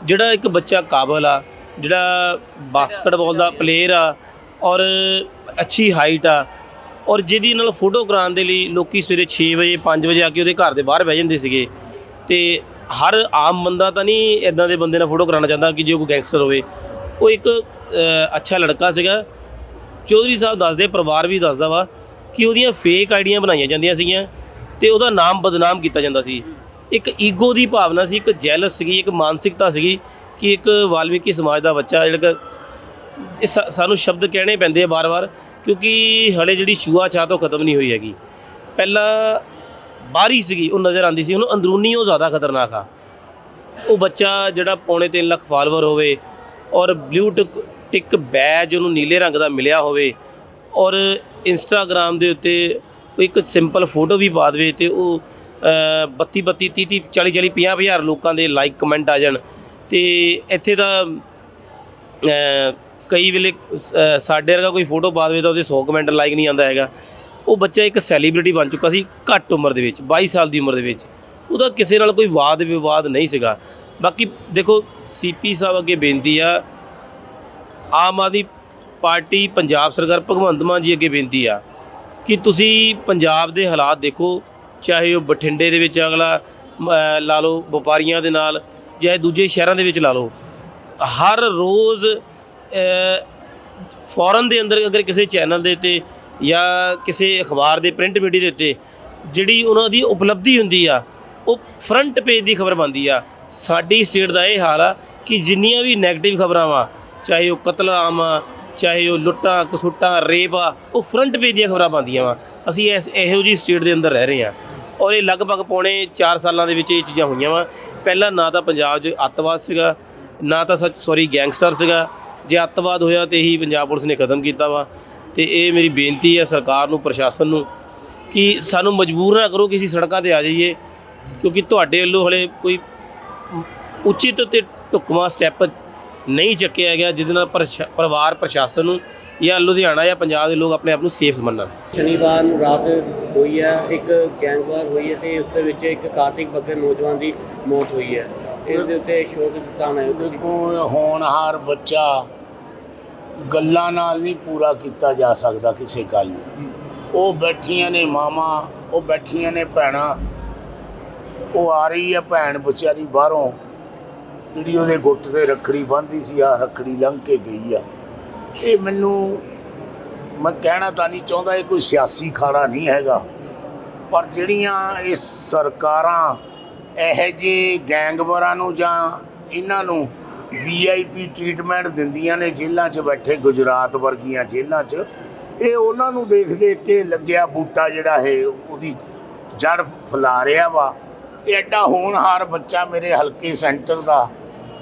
ਜਿਹੜਾ ਇੱਕ ਬੱਚਾ ਕਾਬਲ ਆ, ਜਿਹੜਾ ਬਾਸਕਟਬਾਲ ਦਾ ਪਲੇਅਰ ਆ ਔਰ ਅੱਛੀ ਹਾਈਟ ਆ। ਔਰ ਜਿਹਦੀ ਨਾਲ ਫੋਟੋ ਕਰਾਉਣ ਦੇ ਲਈ ਲੋਕੀ ਸਵੇਰੇ 6 ਵਜੇ 5 ਵਜੇ ਆ ਕੇ ਉਹਦੇ ਘਰ ਦੇ ਬਾਹਰ ਬਹਿ ਜਾਂਦੇ ਸੀਗੇ। ਤੇ ਹਰ ਆਮ ਬੰਦਾ ਤਾਂ ਨਹੀਂ ਇਦਾਂ ਦੇ ਬੰਦੇ ਨਾਲ ਫੋਟੋ ਕਰਾਉਣਾ ਚਾਹੁੰਦਾ ਕਿ ਜੇ ਕੋਈ ਗੈਂਗਸਟਰ ਹੋਵੇ। ਉਹ ਇੱਕ ਅੱਛਾ ਲੜਕਾ ਸੀਗਾ। ਚੌਧਰੀ ਸਾਹਿਬ ਦੱਸਦੇ, ਪਰਿਵਾਰ ਵੀ ਦੱਸਦਾ ਵਾ ਕਿ ਉਹਦੀਆਂ ਫੇਕ ਆਈਡੀਆਂ ਬਣਾਈਆਂ ਜਾਂਦੀਆਂ ਸੀਗੀਆਂ ਤੇ ਉਹਦਾ ਨਾਮ ਬਦਨਾਮ ਕੀਤਾ ਜਾਂਦਾ ਸੀ। ਇੱਕ ਈਗੋ ਦੀ ਭਾਵਨਾ ਸੀ, ਇੱਕ ਜੈਲਸ ਸੀਗੀ, ਇੱਕ ਮਾਨਸਿਕਤਾ ਸੀਗੀ ਕਿ ਇੱਕ ਵਾਲਮੀਕੀ ਸਮਾਜ ਦਾ ਬੱਚਾ, ਜਿਹੜਾ ਇਹ ਸਾ- ਸਾਨੂੰ ਸ਼ਬਦ ਕਹਿਣੇ ਪੈਂਦੇ ਆ ਬਾਰ-ਬਾਰ ਕਿਉਂਕਿ ਹਲੇ ਜਿਹੜੀ ਛੂਆ ਛਾਤ ਉਹ ਖਤਮ ਨਹੀਂ ਹੋਈ ਹੈਗੀ। ਪਹਿਲਾਂ ਬਾਹਰੀ ਸੀਗੀ, ਉਹ ਨਜ਼ਰ ਆਉਂਦੀ ਸੀ, ਹੁਣ ਅੰਦਰੂਨੀ ਉਹ ਜ਼ਿਆਦਾ ਖਤਰਨਾਕ ਆ। ਉਹ ਬੱਚਾ ਜਿਹੜਾ ਪੌਣੇ 3 ਲੱਖ ਫਾਲੋਅਰ ਹੋਵੇ ਔਰ ਬਲੂ ਟਿਕ ਟਿਕ ਬੈਜ ਉਹਨੂੰ ਨੀਲੇ ਰੰਗ ਦਾ ਮਿਲਿਆ ਹੋਵੇ ਔਰ ਇੰਸਟਾਗ੍ਰam ਦੇ ਉੱਤੇ ਉਹ ਇੱਕ ਸਿੰਪਲ ਫੋਟੋ ਵੀ ਪਾ ਦੇਵੇ ਤੇ ਉਹ 32 32 30 30 40 40 50 ਹਜ਼ਾਰ ਲੋਕਾਂ ਦੇ ਲਾਈਕ ਕਮੈਂਟ ਆ ਜਾਣ। ਤੇ ਇੱਥੇ ਦਾ ਕਈ ਵੇਲੇ ਅ, ਸਾਡੇ ਵਰਗਾ ਕੋਈ ਫੋਟੋ ਪਾ ਦੇਵੇ ਤਾਂ ਉਹਦੇ 100 ਕਮੈਂਟ ਲਾਈਕ ਨਹੀਂ ਆਉਂਦਾ ਹੈਗਾ। ਉਹ ਬੱਚਾ ਇੱਕ ਸੈਲੀਬ੍ਰਿਟੀ ਬਣ ਚੁੱਕਾ ਸੀ ਘੱਟ ਉਮਰ ਦੇ ਵਿੱਚ 22 ਸਾਲ ਦੀ ਉਮਰ ਦੇ ਵਿੱਚ। ਉਹਦਾ ਕਿਸੇ ਨਾਲ ਕੋਈ ਵਾਦ ਵਿਵਾਦ ਨਹੀਂ ਸੀਗਾ। ਬਾਕੀ ਦੇਖੋ ਸੀਪੀ ਸਾਹਿਬ ਅੱਗੇ ਬੇਨਤੀ ਆ ਆਮ ਆਦਮੀ ਪਾਰਟੀ ਪੰਜਾਬ ਸਰਕਾਰ ਭਗਵੰਤ ਮਾਨ ਜੀ ਅੱਗੇ ਬੇਨਤੀ ਆ ਕਿ ਤੁਸੀਂ ਪੰਜਾਬ ਦੇ ਹਾਲਾਤ ਦੇਖੋ ਚਾਹੇ ਉਹ ਬਠਿੰਡੇ ਦੇ ਵਿੱਚ ਅਗਲਾ ਮ, ਅ, ਲਾ ਲਓ ਵਪਾਰੀਆਂ ਦੇ ਨਾਲ ਚਾਹੇ ਦੂਜੇ ਸ਼ਹਿਰਾਂ ਦੇ ਵਿੱਚ ਲਾ ਲਓ। ਹਰ ਰੋਜ਼ ਫੋਰਨ ਦੇ ਅੰਦਰ ਅਗਰ ਕਿਸੇ ਚੈਨਲ ਦੇ ਉੱਤੇ ਜਾਂ ਕਿਸੇ ਅਖਬਾਰ ਦੇ ਪ੍ਰਿੰਟ ਮੀਡੀਆ ਦੇ ਉੱਤੇ ਜਿਹੜੀ ਉਹਨਾਂ ਦੀ ਉਪਲਬਧੀ ਹੁੰਦੀ ਆ, ਉਹ ਫਰੰਟ ਪੇਜ ਦੀ ਖਬਰ ਬਣਦੀ ਆ। ਸਾਡੀ ਸਟੇਟ ਦਾ ਇਹ ਹਾਲ ਆ ਕਿ ਜਿੰਨੀਆਂ ਵੀ ਨੈਗੇਟਿਵ ਖਬਰਾਂ ਵਾ, ਚਾਹੇ ਉਹ ਕਤਲਆਮ ਆ, ਚਾਹੇ ਉਹ ਲੁੱਟਾਂ, ਕਸੁੱਟਾਂ ਰੇਪ ਆ, ਉਹ ਫਰੰਟ ਪੇਜ ਦੀਆਂ ਖਬਰਾਂ ਪਾਉਂਦੀਆਂ ਵਾ। ਅਸੀਂ ਇਸ ਇਹੋ ਜੀ ਸਟੇਟ ਦੇ ਅੰਦਰ ਰਹਿ ਰਹੇ ਆ। ਔਰ ਇਹ ਲਗਭਗ ਪੌਣੇ 4 ਸਾਲਾਂ ਦੇ ਵਿੱਚ ਇਹ ਚੀਜ਼ਾਂ ਹੋਈਆਂ ਵਾ। ਪਹਿਲਾਂ ਨਾ ਤਾਂ ਪੰਜਾਬ 'ਚ ਅੱਤਵਾਦ ਸੀਗਾ, ਨਾ ਤਾਂ ਸੱਚ ਸੌਰੀ ਗੈਂਗਸਟਰ ਸੀਗਾ। ਜੇ ਅੱਤਵਾਦ ਹੋਇਆ ਤੇ ਇਹੀ ਪੰਜਾਬ ਪੁਲਿਸ ਨੇ ਖਤਮ ਕੀਤਾ ਵਾ। ਤੇ ਇਹ ਮੇਰੀ ਬੇਨਤੀ ਹੈ ਸਰਕਾਰ ਨੂੰ ਪ੍ਰਸ਼ਾਸਨ ਨੂੰ ਕਿ ਸਾਨੂੰ ਮਜਬੂਰ ਨਾ ਕਰੋ ਕਿ ਅਸੀਂ ਸੜਕਾਂ ਤੇ ਆ ਜਾਈਏ ਕਿਉਂਕਿ ਤੁਹਾਡੇ ਵੱਲੋਂ ਹਲੇ ਕੋਈ ਉਚਿਤ ਤੇ ਢੁਕਵਾਂ ਸਟੈਪ ਨਹੀਂ ਚੱਕਿਆ ਗਿਆ ਜਿਹਦੇ ਨਾਲ ਪਰਿਵਾਰ ਪ੍ਰਸ਼ਾਸਨ ਨੂੰ ਜਾਂ ਲੁਧਿਆਣਾ ਜਾਂ ਪੰਜਾਬ ਦੇ ਲੋਕ ਆਪਣੇ ਆਪ ਨੂੰ ਸੇਫ ਮੰਨਣ ਸ਼ਨੀਵਾਰ ਨੂੰ ਰਾਤ ਹੋਈ ਹੈ ਇੱਕ ਗੈਂਗਵਾਰ ਹੋਈ ਹੈ ਤੇ ਉਸ ਦੇ ਵਿੱਚ ਇੱਕ ਕਾਰਤਿਕ ਬੱਗਰ ਨੌਜਵਾਨ ਦੀ ਮੌਤ ਹੋਈ ਹੈ। ਇਸ ਦੇ ਉੱਤੇ ਸ਼ੋਕ ਜਤਾਉਣਾ ਹੈ ਦੇਖੋ ਹੋਣਹਾਰ ਬੱਚਾ ਗੱਲਾਂ ਨਾਲ ਨਹੀਂ ਪੂਰਾ ਕੀਤਾ ਜਾ ਸਕਦਾ ਕਿਸੇ ਗੱਲ ਨੂੰ। ਉਹ ਬੈਠੀਆਂ ਨੇ ਮਾਮਾ ਉਹ ਬੈਠੀਆਂ ਨੇ ਭੈਣਾਂ। ਉਹ ਆ ਰਹੀ ਹੈ ਭੈਣ ਵਿਚਾਰੀ ਬਾਹਰੋਂ। ਜਿਹੜੀ ਉਹਦੇ ਗੁੱਟ ਤੇ ਰੱਖੜੀ ਬੰਨ੍ਹਦੀ ਸੀ ਆ ਰੱਖੜੀ ਲੰਘ ਕੇ ਗਈ ਆ। ਇਹ ਮੈਨੂੰ, ਮੈਂ ਕਹਿਣਾ ਤਾਂ ਨਹੀਂ ਚਾਹੁੰਦਾ ਇਹ ਕੋਈ ਸਿਆਸੀ ਖਾੜਾ ਨਹੀਂ ਹੈਗਾ। ਪਰ ਜਿਹੜੀਆਂ ਇਹ ਸਰਕਾਰਾਂ, ਇਹੋ ਜਿਹੇ ਗੈਂਗਵਰਾਂ ਨੂੰ ਜਾਂ ਇਹਨਾਂ ਨੂੰ ਵੀਆਈਪੀ ਟ੍ਰੀਟਮੈਂਟ ਦਿੰਦੀਆਂ ਨੇ ਜੇਲ੍ਹਾਂ 'ਚ ਬੈਠੇ ਗੁਜਰਾਤ ਵਰਗੀਆਂ ਜੇਲ੍ਹਾਂ 'ਚ। ਇਹ ਉਹਨਾਂ ਨੂੰ ਦੇਖ ਦੇਖ ਕੇ ਲੱਗਿਆ ਬੂਟਾ ਜਿਹੜਾ ਹੈ, ਉਹਦੀ ਜੜ ਫੈਲਾ ਰਿਹਾ ਵਾ। ਇਹ ਐਡਾ ਹੋਣਹਾਰ ਬੱਚਾ ਮੇਰੇ ਹਲਕੇ ਸੈਂਟਰ ਦਾ,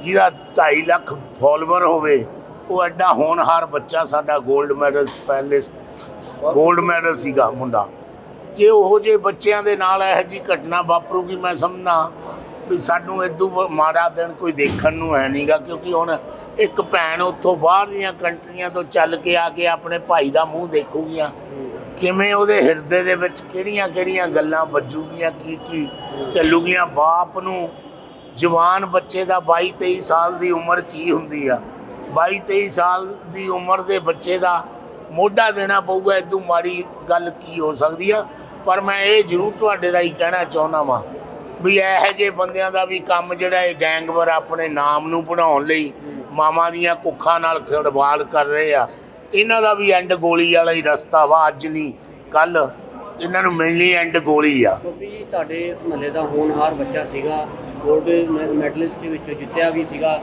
ਜਿਹਦਾ 2.5 ਲੱਖ ਫਾਲੋਅਰ ਹੋਵੇ, ਉਹ ਐਡਾ ਹੋਣਹਾਰ ਬੱਚਾ ਸਾਡਾ 골ਡ ਮੈਡਲ ਸਪੈਲਿਸਟ 골ਡ ਮੈਡਲ ਸੀਗਾ ਮੁੰਡਾ। ਜੇ ਉਹੋ ਜਿਹੇ ਬੱਚਿਆਂ ਦੇ ਨਾਲ ਇਹੋ ਜਿਹੀ ਘਟਨਾ ਵਾਪਰੂਗੀ, ਮੈਂ ਸਮਝਦਾ। ਵੀ ਸਾਨੂੰ ਇਦੋਂ ਮਾੜਾ ਦਿਨ ਕੋਈ ਦੇਖਣ ਨੂੰ ਹੈ ਨਹੀਂਗਾ ਕਿਉਂਕਿ ਹੁਣ ਇੱਕ ਭੈਣ ਉੱਥੋਂ ਬਾਹਰ ਦੀਆਂ ਕੰਟਰੀਆਂ ਤੋਂ ਚੱਲ ਕੇ ਆ ਕੇ ਆਪਣੇ ਭਾਈ ਦਾ ਮੂੰਹ ਦੇਖੂਗੀਆਂ। ਕਿਵੇਂ ਉਹਦੇ ਹਿਰਦੇ ਦੇ ਵਿੱਚ ਕਿਹੜੀਆਂ ਕਿਹੜੀਆਂ ਗੱਲਾਂ ਵੱਜੂਗੀਆਂ, ਕੀ ਕੀ ਚੱਲੂਗੀਆਂ? ਬਾਪ ਨੂੰ ਜਵਾਨ ਬੱਚੇ ਦਾ 22 23 ਸਾਲ ਦੀ ਉਮਰ ਕੀ ਹੁੰਦੀ ਆ? 22 23 ਸਾਲ ਦੀ ਉਮਰ ਦੇ ਬੱਚੇ ਦਾ ਮੋਢਾ ਦੇਣਾ ਪਊਗਾ ਇਦੋਂ ਮਾੜੀ ਗੱਲ ਕੀ ਹੋ ਸਕਦੀ ਆ? ਪਰ ਮੈਂ ਇਹ ਜ਼ਰੂਰ ਤੁਹਾਡੇ ਰਾਹੀਂ ਕਹਿਣਾ ਚਾਹੁੰਦਾ ਵਾਂ ਵੀ ਇਹੋ ਜਿਹੇ ਬੰਦਿਆਂ ਦਾ ਵੀ ਕੰਮ ਜਿਹੜਾ ਇਹ ਗੈਂਗਵਰ ਆਪਣੇ ਨਾਮ ਨੂੰ ਬਣਾਉਣ ਲਈ ਮਾਵਾਂ ਦੀਆਂ ਕੁੱਖਾਂ ਨਾਲ ਖਿੜਵਾੜ ਕਰ ਰਹੇ ਆ। ਇਹਨਾਂ ਦਾ ਵੀ ਐਂਡ ਗੋਲੀ ਵਾਲਾ ਹੀ ਰਸਤਾ ਵਾ ਅੱਜ ਨਹੀਂ ਕੱਲ ਇਹਨਾਂ ਨੂੰ ਮਿਲਣੀ ਐਂਡ ਗੋਲੀ ਆ। ਜੀ ਤੁਹਾਡੇ ਮਹੱਲੇ ਦਾ ਹੋਣਹਾਰ ਬੱਚਾ ਸੀਗਾ 골ਡ ਮੈਡਲਿਸਟ ਦੇ ਵਿੱਚੋਂ ਜਿੱਤਿਆ ਵੀ ਸੀਗਾ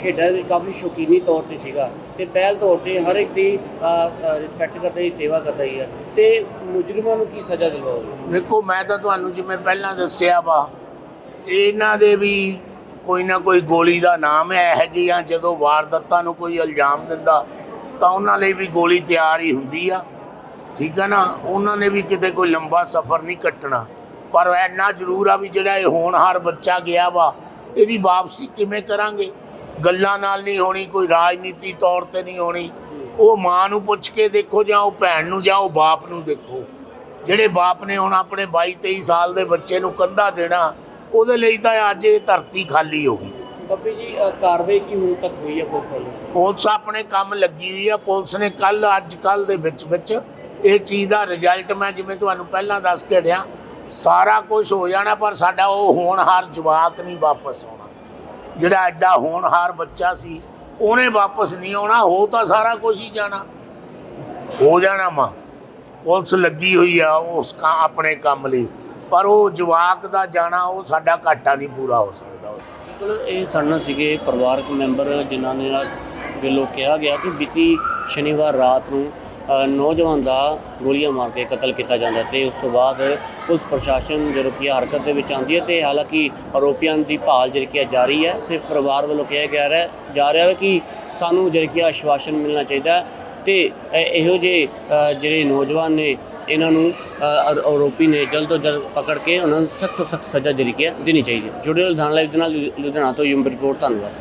ਖੇਡਾਂ ਦੇ ਕਾਫੀ ਸ਼ੌਕੀਨੀ ਤੌਰ ਤੇ ਸੀਗਾ ਤੇ ਪਹਿਲ ਤੌਰ ਤੇ ਹਰ ਇੱਕ ਦੀ ਰਿਸਪੈਕਟ ਕਰਦਾ ਹੀ ਸੇਵਾ ਕਰਦਾ ਹੀ ਹੈ ਤੇ ਮੁਜਰਮਾਂ ਨੂੰ ਕੀ ਸਜ਼ਾ ਦਿਲਵਾਓਗੇ ਵੇਖੋ ਮੈਂ ਤਾਂ ਤੁਹਾਨੂੰ ਜਿਵੇਂ ਪਹਿਲਾਂ ਦੱਸਿਆ ਵਾ ਇਹਨਾਂ ਦੇ ਵੀ ਕੋਈ ਨਾ ਕੋਈ ਗੋਲੀ ਦਾ ਨਾਮ ਹੈ, ਇਹੋ ਜਿਹੀਆਂ ਜਦੋਂ ਵਾਰਦਾਤਾਂ ਨੂੰ ਕੋਈ ਇਲਜ਼ਾਮ ਦਿੰਦਾ, ਤਾਂ ਉਹਨਾਂ ਲਈ ਵੀ ਗੋਲੀ ਤਿਆਰ ਹੀ ਹੁੰਦੀ ਆ। ਠੀਕ ਆ ਨਾ? ਉਹਨਾਂ ਨੇ ਵੀ ਕਿਤੇ ਕੋਈ ਲੰਬਾ ਸਫ਼ਰ ਨਹੀਂ ਕੱਟਣਾ। ਪਰ ਇੰਨਾ ਜ਼ਰੂਰ ਆ ਵੀ ਜਿਹੜਾ ਇਹ ਹੋਣਹਾਰ ਬੱਚਾ ਗਿਆ ਵਾ, ਇਹਦੀ ਵਾਪਸੀ ਕਿਵੇਂ ਕਰਾਂਗੇ? ਗੱਲਾਂ ਨਾਲ ਨਹੀਂ ਹੋਣੀ, ਕੋਈ ਰਾਜਨੀਤੀ ਤੌਰ ਤੇ ਨਹੀਂ ਹੋਣੀ। ਉਹ ਮਾਂ ਨੂੰ ਪੁੱਛ ਕੇ ਦੇਖੋ ਜਾਂ ਉਹ ਭੈਣ ਨੂੰ ਜਾਂ ਉਹ ਬਾਪ ਨੂੰ ਦੇਖੋ। ਜਿਹੜੇ ਬਾਪ ਨੇ ਹੁਣ ਆਪਣੇ 22 23 ਸਾਲ ਦੇ ਬੱਚੇ ਨੂੰ ਕੰਧਾ ਦੇਣਾ ਉਹਦੇ ਲਈ ਤਾਂ ਅੱਜ ਇਹ ਧਰਤੀ ਖਾਲੀ ਹੋ ਗਈ। ਗੋਪੀ ਜੀ ਅ, ਕਾਰਵਾਈ ਕੀ ਹੁਣ ਤੱਕ ਹੋਈ ਹੈ ਪੁਲਿਸ ਵੱਲੋਂ? ਪੁਲਿਸ ਆਪਣੇ ਕੰਮ ਲੱਗੀ ਹੋਈ ਆ। ਪੁਲਿਸ ਨੇ ਕੱਲ ਅੱਜ ਕੱਲ ਦੇ ਵਿੱਚ ਵਿੱਚ ਇਹ ਚੀਜ਼ ਦਾ ਰਿਜ਼ਲਟ ਮੈਂ ਜਿਵੇਂ ਤੁਹਾਨੂੰ ਪਹਿਲਾਂ ਦੱਸ ਕੇ ਹਟਿਆ ਸਾਰਾ ਕੁਝ ਹੋ ਜਾਣਾ ਪਰ ਸਾਡਾ ਉਹ ਹੋਣਹਾਰ ਜਵਾਕ ਨਹੀਂ ਵਾਪਸ ਆਉਣਾ। ਜਿਹੜਾ ਐਡਾ ਹੋਣਹਾਰ ਬੱਚਾ ਸੀ ਉਹਨੇ ਵਾਪਸ ਨਹੀਂ ਆਉਣਾ ਹੋ ਤਾਂ ਸਾਰਾ ਕੁਝ ਹੀ ਜਾਣਾ। ਹੋ ਜਾਣਾ ਮਾਂ। ਪੁਲਿਸ ਲੱਗੀ ਹੋਈ ਆ ਉਸ ਕਾ ਆਪਣੇ ਕੰਮ ਲਈ। ਪਰ ਉਹ ਜਵਾਕ ਦਾ ਜਾਣਾ, ਉਹ ਸਾਡਾ ਘਾਟਾ ਨਹੀਂ ਪੂਰਾ ਹੋ ਸਕਦਾ। ਬਿਲਕੁਲ, ਇਹ ਸਾਡੇ ਸੀਗੇ ਪਰਿਵਾਰਕ ਮੈਂਬਰ ਜਿਨ੍ਹਾਂ ਨੇ ਨਾਲ ਵੱਲੋਂ ਕਿਹਾ ਗਿਆ ਕਿ ਬੀਤੀ ਸ਼ਨੀਵਾਰ ਰਾਤ ਨੂੰ ਨੌਜਵਾਨ ਦਾ ਗੋਲੀਆਂ ਮਾਰ ਕੇ ਕਤਲ ਕੀਤਾ ਜਾਂਦਾ ਤੇ ਉਸ ਤੋਂ ਬਾਅਦ ਪੁਲਿਸ ਪ੍ਰਸ਼ਾਸਨ ਜਦੋਂ ਕਿ ਹਰਕਤ ਦੇ ਵਿੱਚ ਆਉਂਦੀ ਹੈ ਤੇ ਹਾਲਾਂਕਿ ਆਰੋਪੀਆਂ ਦੀ ਭਾਲ ਜਿਹੜੀ ਕਿ ਹੈ ਜਾਰੀ ਹੈ ਤੇ ਪਰਿਵਾਰ ਵੱਲੋਂ ਕਿਹਾ ਗਿਆ ਰਿਹਾ, ਜਾ ਰਿਹਾ ਹੈ ਕਿ ਸਾਨੂੰ ਜਿਹੜੀ ਕਿ ਆਸ਼ਵਾਸਨ ਮਿਲਣਾ ਚਾਹੀਦਾ ਹੈ ਤੇ ਇਹੋ ਜਿਹੇ ਜਿਹੜੇ ਨੌਜਵਾਨ ਨੇ ਇਹਨਾਂ ਨੂੰ ਆਰੋਪੀ ਨੇ ਜਲਦ ਤੋਂ ਜਲਦ ਪਕੜ ਕੇ ਉਹਨਾਂ ਨੂੰ ਸਖਤ ਤੋਂ ਸਖਤ ਸਜ਼ਾ ਜਿਹੜੀ ਕਿ ਦੇਣੀ ਚਾਹੀਦੀ ਹੈ। ਜੁੜੇ ਲੁਧਿਆਣਾ ਲਾਈਵ ਦੇ ਨਾਲ ਲੁਧਿਆਣਾ ਤੋਂ ਯੂਮ ਰਿਪੋਰਟ, ਧੰਨਵਾਦ।